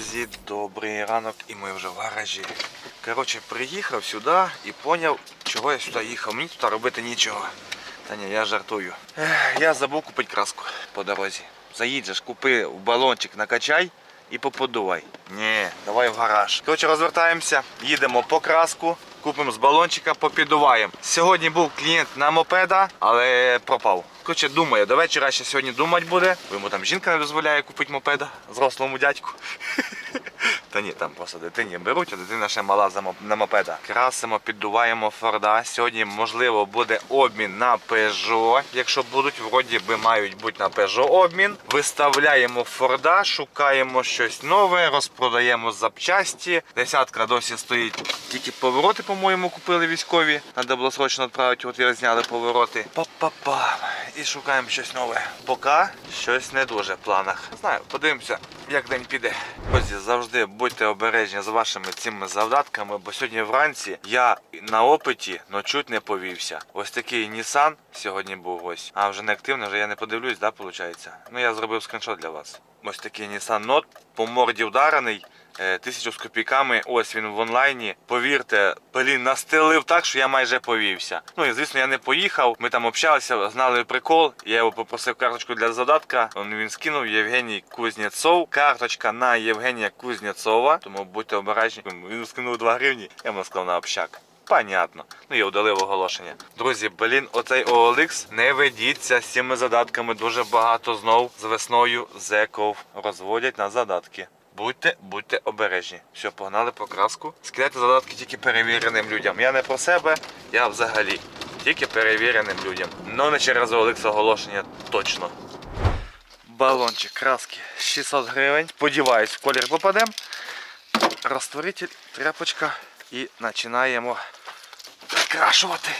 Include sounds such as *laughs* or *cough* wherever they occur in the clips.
Друзі, добрий ранок і ми вже в гаражі. Коротше, приїхав сюди і зрозумів, чого я сюди їхав. Мені тут робити нічого. Та ні, я жартую. Я забув купити краску по дорозі. Заїдеш, купи в балончик, накачай і поподувай. Ні, давай в гараж. Коротше, розвертаємося, їдемо по краску, купимо з балончика, попідуваємо. Сьогодні був клієнт на мопеда, але пропав. Коротше, думає, до вечора ще сьогодні думати буде. бо Йому там жінка не дозволяє купити мопеда зрослому дядьку. *laughs* Та ні, там просто дитині беруть, а дитина ще мала на мопеда. Красимо, піддуваємо Форда. Сьогодні, можливо, буде обмін на Peugeot. Якщо будуть, вроді би мають бути на Peugeot обмін. Виставляємо Форда, шукаємо щось нове, розпродаємо запчасті. Десятка досі стоїть. Тільки повороти, по-моєму, купили військові. Треба було срочно відправити, от і зняли повороти. Па-па-па. І шукаємо щось нове. Поки щось не дуже в планах. Знаю, подивимося, як день піде. Друзі, завжди будьте обережні з вашими цими завдатками, бо сьогодні вранці я на опиті, но чуть не повівся. Ось такий Nissan сьогодні був ось. А вже не активно, вже я не подивлюсь, да, виходить? Ну я зробив скріншот для вас. Ось такий Nissan Note, по морді вдарений. Е, Тисячу з копійками, ось він в онлайні. Повірте, блін, настелив так, що я майже повівся. Ну і звісно, я не поїхав. Ми там общалися, знали прикол. Я його попросив карточку для задатка. Він скинув Євгеній Кузнєцов. Карточка на Євгенія Кузнєцова. Тому будьте обережні. Він скинув 2 гривні, я йому сказав на общак. Понятно. Ну я удалив оголошення. Друзі, блін, оцей OLX не ведіться з цими задатками. Дуже багато знов з весною зеков розводять на задатки. Будьте, будьте обережні. Все, погнали по краску. Скидайте задатки тільки перевіреним людям. Я не про себе, я взагалі. Тільки перевіреним людям. Ну не через OLX оголошення точно. Балончик краски 600 гривень. Сподіваюсь, в колір попадемо. Розтворитель, тряпочка і починаємо крашувати.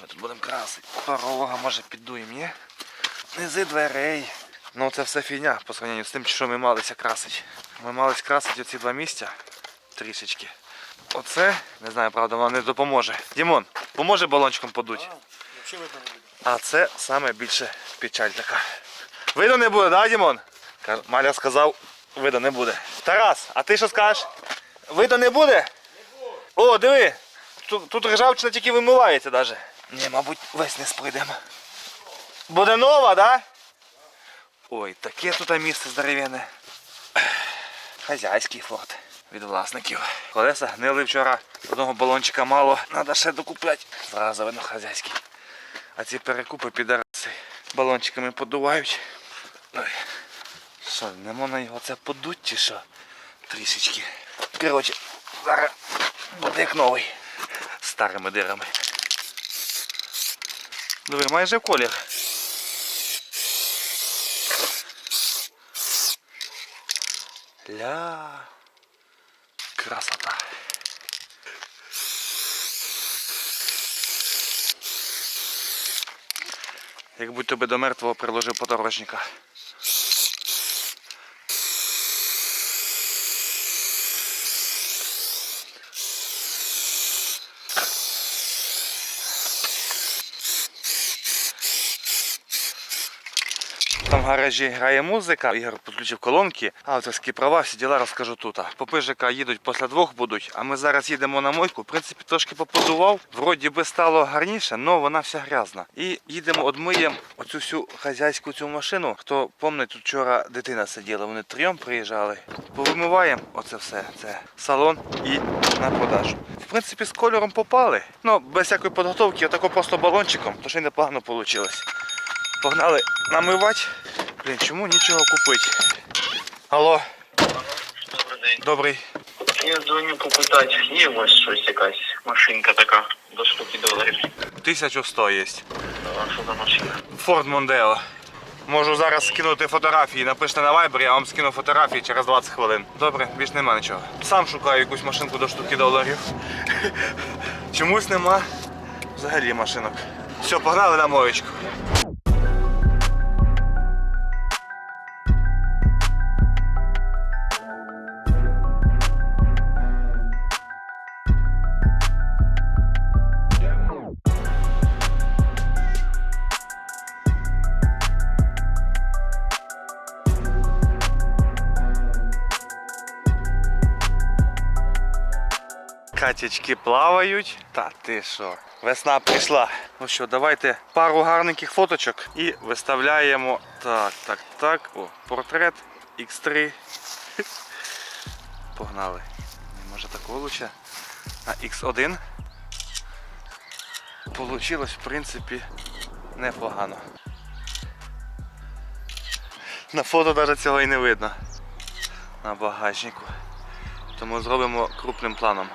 Ми тут будемо красити. Порога може піддуємо, ні? Низи дверей. Ну це все фігня по сравненню з тим, що ми малися красити. Ми мались красити оці два місця трішечки. Оце, не знаю, правда, воно не допоможе. Дімон, поможе балончиком подуть. А це саме більше печаль така. Видно не буде, да, Дімон? Маля сказав, видно не буде. Тарас, а ти що скажеш? Видно не буде? О, диви! Тут, тут ржавчина тільки вимивається навіть. Ні, мабуть, весь не сприйдемо. Буде нова, да? Ой, таке тут місце здоровенне. Хазяйський форт від власників. Колеса гнили вчора. Одного балончика мало. Треба ще докупляти. Зразу видно хазяйський. А ці перекупи підараси балончиками подувають. Що, не можна його це подуть чи що? Трішечки. Коротше, зараз буде як новий. Старими дирами. Диви, майже колір. Ля. Красота. Як будь тобі до мертвого приложив подорожника. В гаражі грає музика, Ігор підключив колонки, авторські права, всі діла розкажу тут. Попижика їдуть після двох будуть, а ми зараз їдемо на мойку. В принципі, трошки поподував. Вроді би стало гарніше, але вона вся грязна. І їдемо, одмиємо оцю всю хазяйську цю машину. Хто пам'ятає, тут вчора дитина сиділа, вони трьом приїжджали. Повимиваємо оце все. Це салон і на продажу. В принципі, з кольором попали. Ну, без всякої підготовки, отако просто балончиком, то ще й непогано вийшло. Погнали намивати. Блін, чому нічого купити? Алло, Добрий день. добрий. Я дзвоню попитати, є у вас щось якась машинка така до штуки доларів. 1100 є. А що за машина? Ford Mondeo. Можу зараз скинути фотографії, напишіть на Viber, я вам скину фотографії через 20 хвилин. Добре, більш нема нічого. Сам шукаю якусь машинку до штуки доларів. *laughs* Чомусь нема взагалі машинок. Все, погнали на моєчку. Катячки плавають. Та ти що? Весна прийшла. Ну що, давайте пару гарненьких фоточок і виставляємо. Так, так, так. О, портрет X3. *laughs* Погнали. Може такого лучше. На X1. Получилось, в принципі, непогано. На фото навіть цього і не видно. На багажнику. Тому зробимо крупним планом.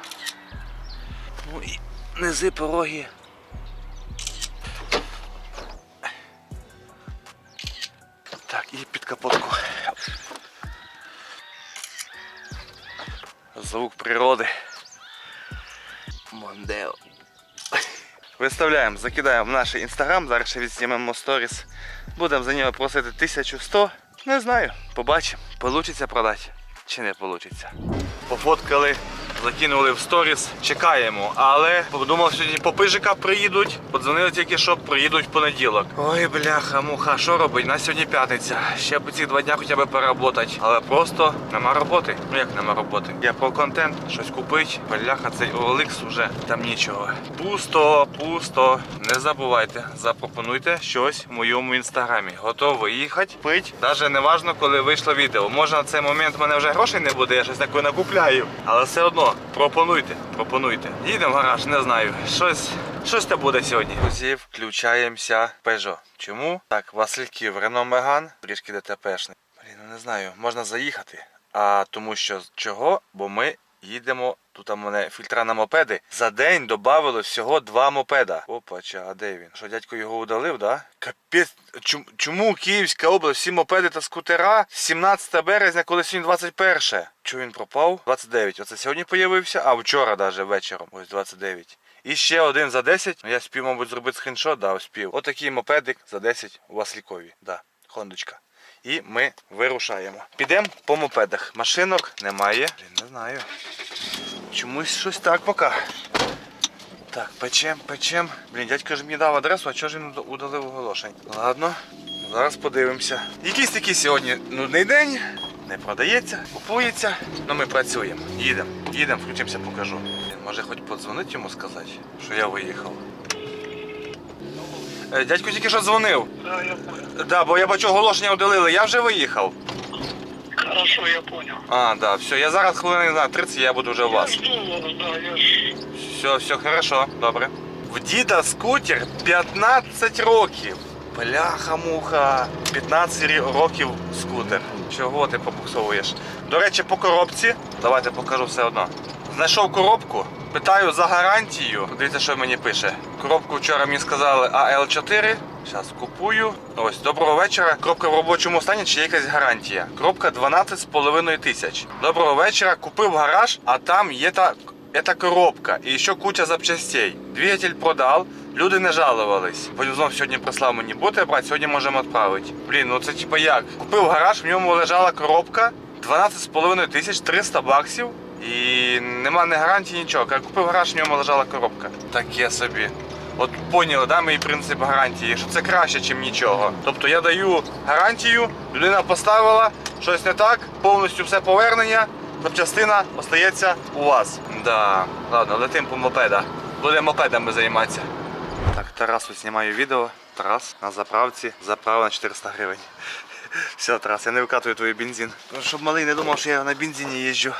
Ну і низи пороги. Так, і під капотку. Звук природи. Мондео. Виставляємо, закидаємо в наш інстаграм, зараз ще відзнімемо сторіс. Будемо за нього просити 1100. Не знаю, побачимо. Получиться продати чи не получиться. Пофоткали, закинули в сторіс, чекаємо. Але подумав, сьогодні по пижика приїдуть. Подзвонили тільки, що приїдуть в понеділок. Ой, бляха, муха, що робить? На сьогодні п'ятниця. Ще б ці два дня хоча б переработати. Але просто нема роботи. Ну як нема роботи? Я про контент, щось купить. Бляха, цей OLX уже там нічого. Пусто, пусто. Не забувайте, запропонуйте щось в моєму інстаграмі. Готовий їхати, пить. Навіть не важно, коли вийшло відео. Може на цей момент в мене вже грошей не буде, я щось таке накупляю. Але все одно пропонуйте, пропонуйте. Їдемо в гараж, не знаю. Щось. Щось те буде сьогодні. Друзі, включаємося Peugeot. Чому? Так, Васильків, Рено Меган, трішки ДТПшний. Блін, ну не знаю, можна заїхати. А тому що чого? Бо ми їдемо. Тут у мене фільтра на мопеди. За день додавали всього два мопеда. Опача, а де він? Що дядько його удалив, да? Капець, чому, чому Київська область, всі мопеди та скутера 17 березня, коли сьогодні 21. Чого він пропав? 29. Оце сьогодні появився, а вчора навіть вечором. Ось 29. І ще один за 10. Ну, Я спів, мабуть, зробити скріншот, да, спів. Отакий мопедик за 10 у Васлікові. Да, хондочка. І ми вирушаємо. Підемо по мопедах. Машинок немає. Не знаю. Чомусь щось так поки. Так, печем, печем. Блін, дядько ж мені дав адресу, а чого ж він удалив оголошень? Ладно, зараз подивимося. Якийсь такий сьогодні нудний день. Не продається, купується. Ну ми працюємо. Їдемо, їдемо, включимося, покажу. Блін, може хоч подзвонити йому сказати, що я виїхав. Е, Дядько тільки що дзвонив. Да, я понял. Да, бо я бачу оголошення удалили, я вже виїхав. Хорошо, я понял. А, да, все, я зараз хвилин, не знаю, 30 я буду вже у вас. Я жду вас, да, я ж... Все, все хорошо, добре. В діда скутер 15 років. Бляха-муха. 15 рі- років скутер. Чого ти побуксовуєш? До речі, по коробці. Давайте покажу все одно. Знайшов коробку, питаю за гарантію. Дивіться, що мені пише. Коробку вчора мені сказали АЛ4. Зараз купую. Ось, доброго вечора. Коробка в робочому стані чи є якась гарантія? Коробка 12,5 тисяч. Доброго вечора. Купив гараж, а там є та Это коробка і ще куча запчастей. Двигатель продав, люди не жалувались. Полюзон сьогодні прислав мені бути брати, сьогодні можемо відправити. Блін, ну це типа як? Купив гараж, в ньому лежала коробка 12,5 тисяч 300 баксів. І нема не гарантії нічого. Як купив гараж, в ньому лежала коробка. Таке собі. От поняли, да, мій принцип гарантії, що це краще, ніж нічого. Тобто я даю гарантію, людина поставила, щось не так, повністю все повернення, запчастина остається у вас. Да, ладно, летим по мопеда. Будемо мопедами займатися. Так, Тарасу знімаю відео. Тарас на заправці, заправа на 400 гривень. Все, Тарас, я не викатую твій бензин. Щоб малий не думав, що я на бензині їжджу.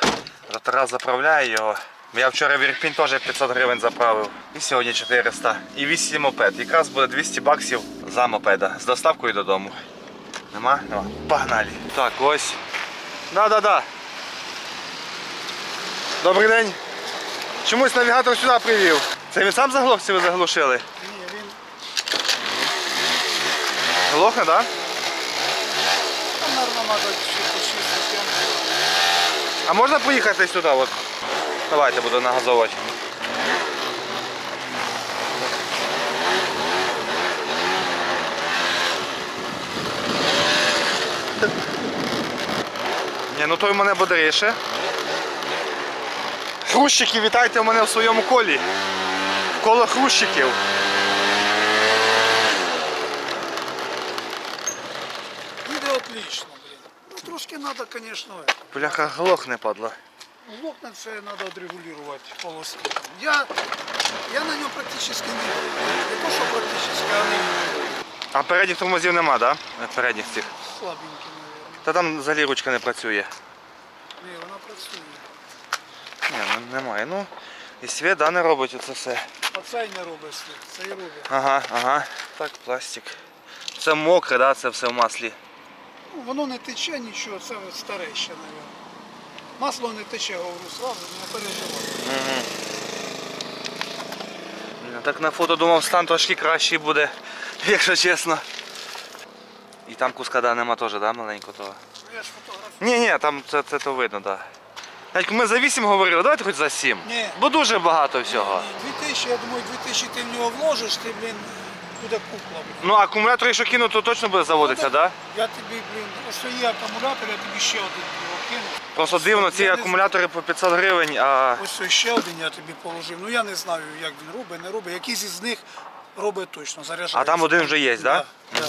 Тарас заправляє його. Я вчора в Ірпінь теж 500 гривень заправив. І сьогодні 400. І 8 мопед. Якраз буде 200 баксів за мопеда. З доставкою додому. Нема? Нема. Погнали. Так, ось. Да-да-да. Добрий день. Чомусь навігатор сюди привів. Це він сам заглох чи ви заглушили? Ні, він Глохне, так? Да? треба почистити. А можна поїхати сюди? От? Давайте буду нагазовувати. Ні, ну той в мене бодріше. Хрущики, вітайте мене в своєму колі. Коло хрущиків. Їде отлично, блін. Ну трошки треба, звісно. Бляха, глохне, падла. Волокна це треба відрегулювати полоски. Я, я на ньому практично не. Не то, що практично, але А передніх тормозів нема, так? Да? Передніх цих. слабенький, мабуть. Та там взагалі ручка не працює. Ні, вона працює. Ні, ну немає. Ну, і світ да, не робить оце все. Оце й не робить слід, це і робить. Ага, ага. Так, пластик. Це мокре, да? це все в маслі. Ну, воно не тече нічого, це старе ще, мабуть. Масло не тече, говорю, сразу, не переживай. Угу. Так на фото думав, стан трошки кращий буде, *laughs* якщо чесно. І там куска да, нема теж, да, маленького того. Ну, Я ж фотографую. Ні, ні, там це, це то видно, так. Да. Навіть ми за 8 говорили, давайте хоч за 7. Ні. Бо дуже багато всього. 2000, я думаю, 2000 ти в нього вложиш, ти, блін, буде кукла. Ну, акумулятор, якщо кину, то точно буде заводитися, так? Да? Я тобі, блін, ось є акумулятор, я тобі ще один його кину. Просто дивно, ці Я не акумулятори по 500 гривень, а Ось ось ще один я тобі положив. Ну я не знаю, як він робить, не робить. Якийсь із них робить точно, заряджається. А там один вже є, да? Да, да.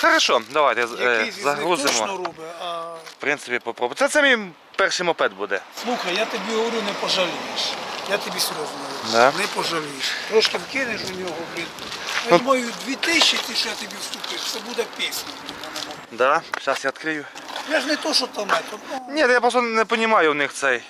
хорошо, давайте е, Якийсь із них точно загрузимо. робить, а В принципі, попробуємо. Це, це мій перший мопед буде. слухай, я тобі говорю, не пожалієш. Я тобі серйозно говорю. Да? Не пожалієш. Трошки вкинеш у нього, блін. Ну. Я думаю, 2000 ті, що я тобі вступив, це буде пісня. блін. Да, зараз я відкрию. Я ж не то, що там это, ну, Ні, я просто не розумію у них цей.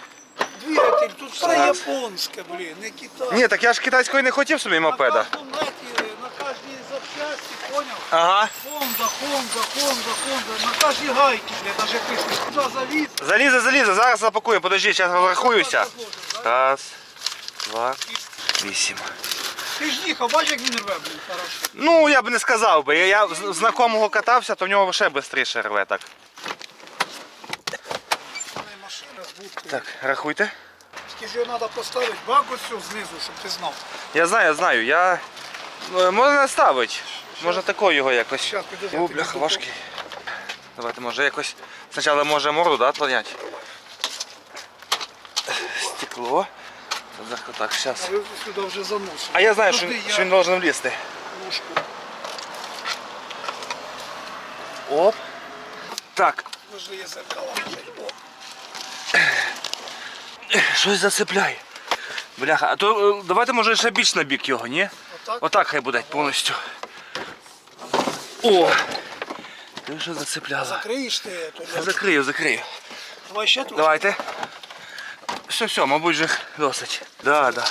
двигатель, тут все японське, блін, не Китай. Ні, так я ж китайської не хотів собі мопеда. На кожному на кожній запчасті, поняв? Ага. Хонда, Хонда, Хонда, Хонда, на кожній гайці, блядь, даже писано. Туди заліз. Залізе, залізе, зараз запакуємо, подожди, зараз розрахуюся. Раз, два, вісім. Ти ж їхав, бачиш, як він рве, блін, хорошо. Ну, я б не сказав би. Я, я з знакомого катався, то в нього ще швидше рве так. У машина з будкою. Так, рахуйте. Тільки ж його треба поставити бак ось знизу, щоб ти знав. Я знаю, я знаю. Я... е, Можна ставити. Можна такою його якось. Щас, підожди, О, тобі бляха, важкий. Давайте, може якось. Спочатку може морду, да, отклонять. Стекло. Так, А зараз. ви сюди вже заносили. А я знаю, що, Туди він- я що він должен влізти. ложку. Оп. Так, Може є зеркало. О, щось зацепляє. Бляха, а то е, давайте може ще більш на бік його, ні? Отак? Отак хай буде повністю. О! Ти що зацепляла? Закриєш ти, то я- Закрию, закрию. Давай ще трошки. Давайте. Все, все, мабуть, вже досить. Да, да.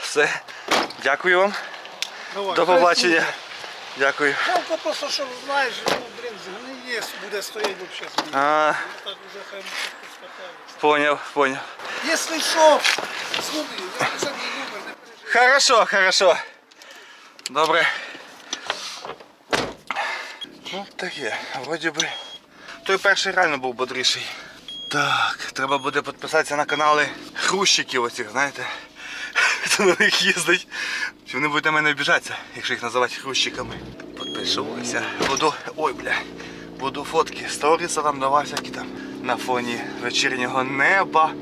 Все. Дякую вам. Давай, До побачення. Дякую. Жалко просто, що знаєш, ну, блін, згниє, буде стояти взагалі. А, Так вже хай поняв, поняв. Якщо що, смотри, я вже мій номер не переживай. Хорошо, хорошо. Добре. Ну, таке, вроді би. Той перший реально був бодріший. Так, треба буде підписатися на канали хрущиків оцих, знаєте. *laughs* Хто на них їздить. Вони будуть на мене обіжатися, якщо їх називати хрущиками. Підпишуся. Буду. Ой, бля. Буду фотки, сторіса там давав всякі там на фоні вечірнього неба.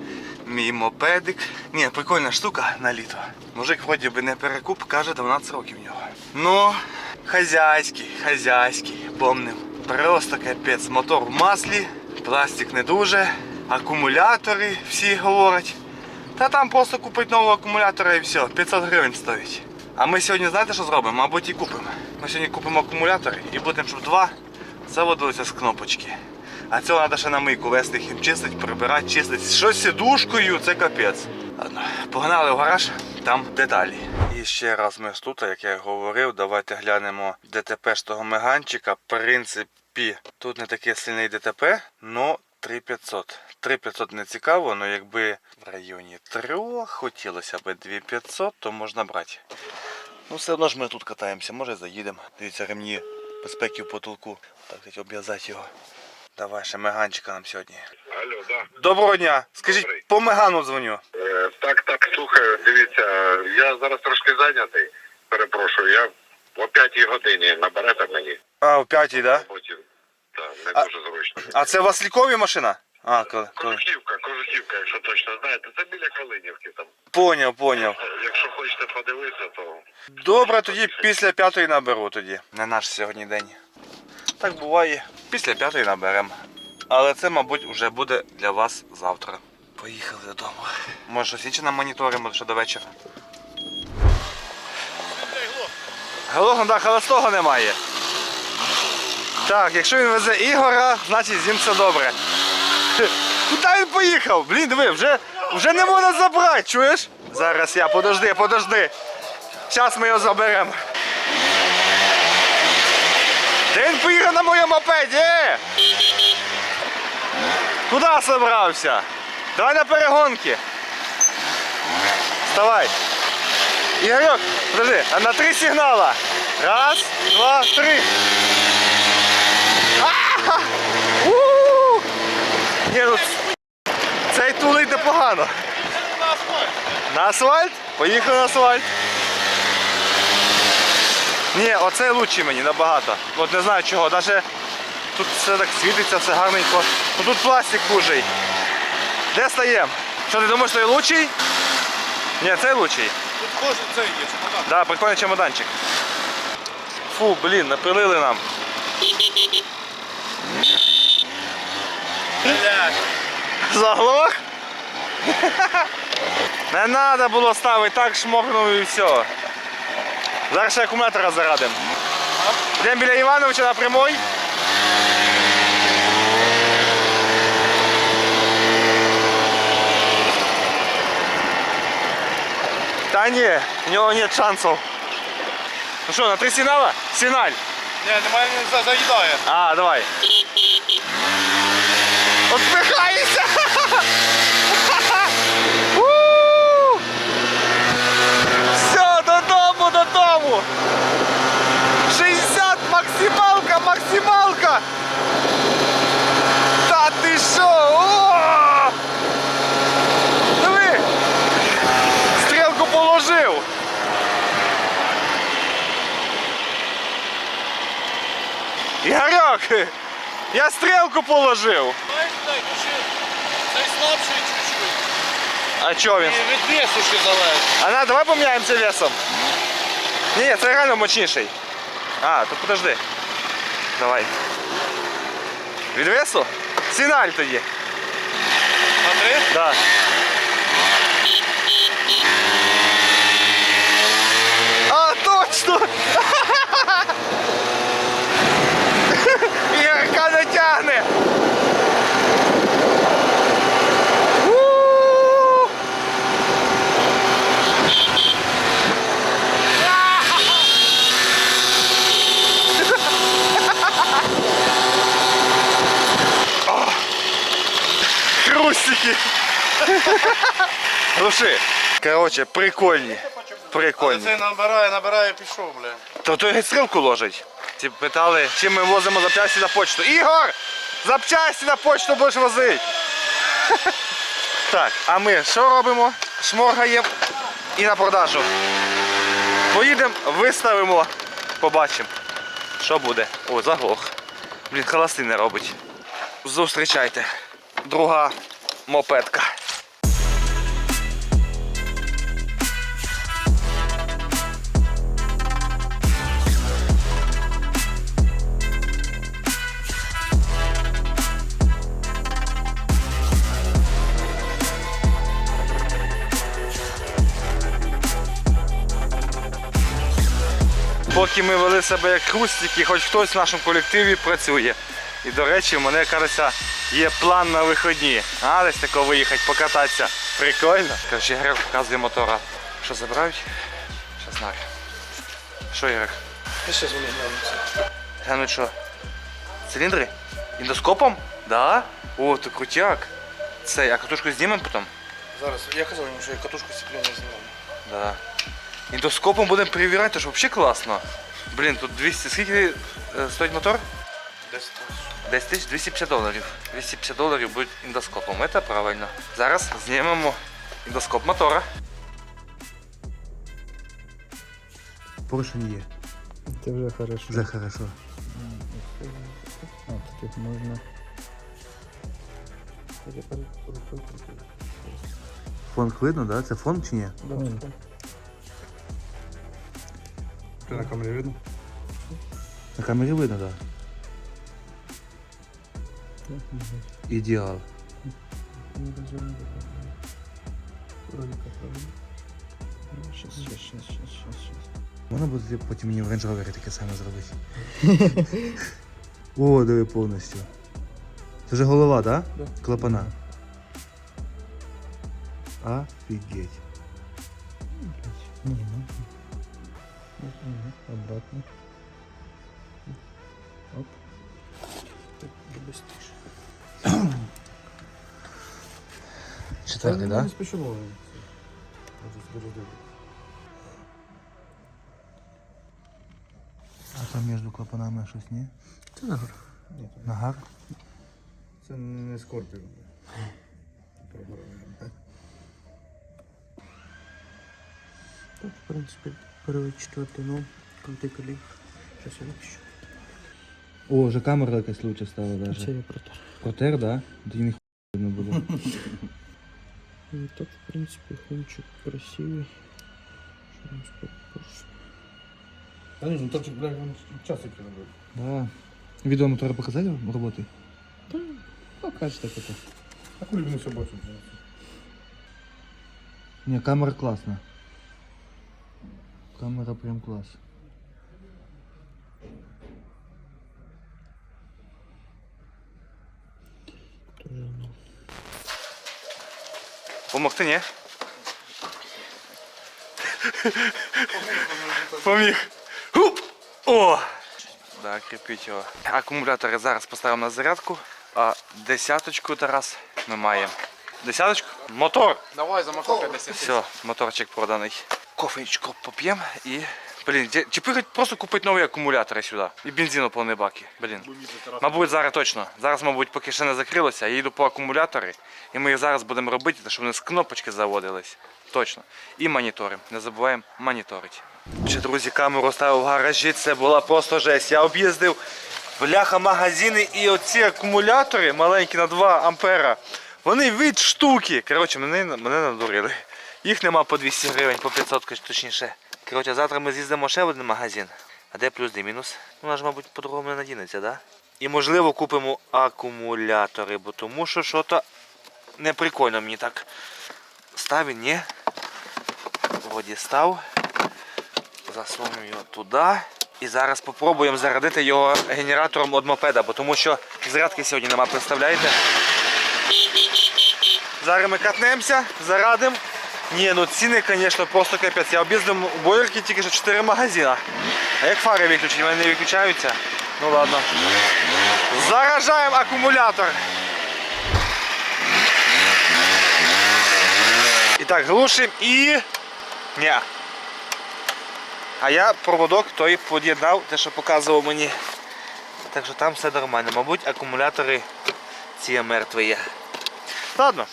Мій мопедик. Ні, прикольна штука на літо. Мужик вроді би не перекуп, каже 12 років в нього. Ну, хазяйський, хазяйський, помним. Просто капець, мотор в маслі, пластик не дуже, акумулятори всі говорять. Та там просто купить нового акумулятора і все, 500 гривень стоїть. А ми сьогодні знаєте, що зробимо? Мабуть, і купимо. Ми сьогодні купимо акумулятори і будемо, щоб два заводилися з кнопочки. А цього треба ще на мийку вести їм чистить, прибирати, чистить. Що з сідушкою, це капець. Ладно, погнали в гараж, там деталі. І ще раз ми ж тут, як я говорив, давайте глянемо ДТП з того меганчика. В принципі, тут не таке сильний ДТП, но 3500. 3500 не цікаво, але якби в районі 3 хотілося б 2500, то можна брати. Ну все одно ж ми тут катаємося, може заїдемо. Дивіться, ремні безпеки в потолку. Так, десь обв'язати його. Давай ще меганчика нам сьогодні. Алло, да. Доброго дня. Скажіть, Добрий. по мегану дзвоню. Е, так, так, слухаю, дивіться, я зараз трошки зайнятий. Перепрошую, я о п'ятій годині наберете мені. А, о п'ятій, да? Потім. Так, не А- дуже зручно. А це у вас лікові машина? А, коли. Кожухівка, Кожухівка, якщо точно знаєте, це біля Калинівки там. Поняв, поняв. Е, Якщо хочете подивитися, то Добре, тоді після п'ятої наберу тоді. Не наш сьогодні день. Так буває. Після п'ятої наберемо. Але це, мабуть, вже буде для вас завтра. Поїхали додому. Може щось інше на моніторі, може ще до вечора. Галого, да, холостого немає. Так, якщо він везе Ігора, значить з ним все добре. Куди він поїхав? Блін, диви, вже, вже не можна забрати, чуєш? Зараз я, подожди, подожди. Зараз ми його заберемо. Де він поїхав на моєму мопеді? Е! Куди собрався? Давай на перегонки. Вставай. Ігорьок, подожди, на три сигнала. Раз, два, три. Ні, ну, цей тулить непогано. На асфальт? Поїхали на асфальт. Ні, оцей лучший мені набагато. От не знаю чого. Даже тут все так світиться, все гарненько. Ну тут пластик хужий. Де стаємо? Що ти думаєш, той лучший? Ні, цей лучший. Тут кожен цей є, чемодан. Да, прикольний чемоданчик. Фу, блін, напилили нам. Заглох? Не треба було ставити, так шморгнув і все. Зараз ще акумулятора зарадимо. Йдемо біля Івановича на прямой. Та ні, у нього нет шансів. Ну що, на три сигнала? Сигналь. Ні, немає, не за- заїдає. А, давай. Отпихайся! *laughs* У! Все, додому, додому! 60 максималка, максималка! Та ти що? О! Диви! Стрілку положив! Ігорьок! Я стрілку положив! А чого він? Від весу ще залежить. А на, давай поміняємося весом. Ні, це реально мощніший. А, то подожди. Давай. Від весу? Сіналь тоді. Смотри? три? Да. А, точно! Ігорка не тягне! У! Хрустики! Глуши. Короче, прикольні. Але Прикольні. цей набирає, набирає, пішов, бля. То той стрілку ложить. Ті питали, чим ми возимо запчасті на почту. Ігор! Запчасті на почту будеш возити. *laughs* Так, а ми що робимо? Шморгаємо і на продажу. Поїдемо, виставимо, побачимо, що буде. О, заглох. Блін, холости не робить. Зустрічайте. Друга мопедка. Поки ми вели себе як хрустики, хоч хтось в нашому колективі працює. І до речі, в мене кажеться, є план на виходні. А, десь тако виїхати, покататися. Прикольно. Короче, Ігор показує мотора. Що забирають? Що знаю. Що, Ігор? Я ще вони глянуться. Глянуть що? Циліндри? Індоскопом? Да? О, ти крутяк. Це, а катушку знімемо потім? Зараз, я казав йому, що я катушку сцеплення знімав. Да. Індоскопом будемо перевіряти, то ж взагалі класно. Блін, тут 200, скільки е, стоїть мотор? Десь тут. 10 тисяч 250 доларів. 250 доларів буде індоскопом. Це правильно. Зараз знімемо індоскоп мотора. Порушень є. Це вже хорошо. Вже хорошо. А, тут можна. Фон видно, да? Це фон чи ні? Да, ебать. Ідеал. Не разумно такое. Вроде как правильно. Ну, Сейчас, сейчас, сейчас, сейчас, сейчас, сейчас. Можна буде потім мені в Range Rover таке саме зробити. *laughs* О, диви повністю. Це вже голова, так? Да. Клапана. Офігеть. Ага, обратно. Оп. Так, уже быстрее. Четвертий, так? Не спешу ловить. А там між клапанами щось ні? Це нагор. Нагар? Це не скорпіон. Так, в принципі, перший четвертий, ну, Зараз я випущу. О, вже камера якась лучше стала Це я протер. Протер, да? Тоді ніхуя не буде. І *laughs* так, в принципі, хончик красивий. Що нам сподобалося? Та ні, ну торчик, блядь, він час який робив. Да. Відео мотора показали роботи? Покажете таке. А хуй він все бачив. Ні, камера класна. Камера прям клас. Помогти, ні? Поміг. Хуп! О! Да, кріпіть його. Акумулятори зараз поставимо на зарядку, а десяточку Тарас ми маємо. Десяточку? Мотор! Давай за мотор 50 Все, моторчик проданий. Кофечко поп'ємо і. Блін, чи хоч просто купити нові акумулятори сюди? І бензину повні баки. Блін. Мабуть, зараз точно. Зараз, мабуть, поки ще не закрилося, я їду по акумулятори, і ми їх зараз будемо робити, щоб вони з кнопочки заводились. Точно. І монітори. Не забуваємо моніторити. Ще, друзі, камеру ставив в гаражі, це була просто жесть. Я об'їздив бляха магазини і оці акумулятори маленькі на 2 ампера. Вони від штуки. Коротше, мене, мене надурили. Їх нема по 200 гривень, по 500 точніше. Коротше, завтра ми з'їздимо ще в один магазин. А де плюс, де мінус? Ну, аж, мабуть, по-другому не надінеться, да? І можливо купимо акумулятори, бо тому що що-то не прикольно мені так. Став він, ні? Вроді став. Засунув його туди. І зараз спробуємо зарядити його генератором від мопеда, бо тому що зарядки сьогодні нема, представляєте? Зараз ми катнемося, зарадимо. Ні, ну ціни, звісно, просто капець. Я об'їздив бойлерки тільки що 4 магазини. А як фари виключені, вони не виключаються. Ну ладно. Заражаємо акумулятор. І так, глушимо і. Ні. А я проводок той під'єднав, те, що показував мені. Так що там все нормально. Мабуть, акумулятори ці мертві є. Ладно,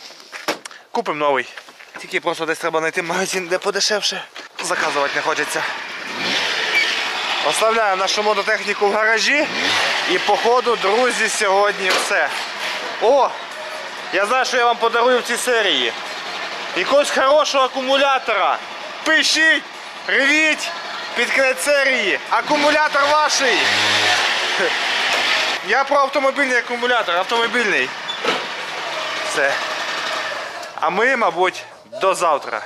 купимо новий. Тільки просто десь треба знайти магазин, де подешевше. Заказувати не хочеться. Оставляємо нашу мототехніку в гаражі. І походу, друзі, сьогодні все. О! Я знаю, що я вам подарую в цій серії. Якогось хорошого акумулятора. Пишіть, ревіть під кінець серії. Акумулятор ваший. Я про автомобільний акумулятор, автомобільний. Все. А ми, мабуть, до завтра.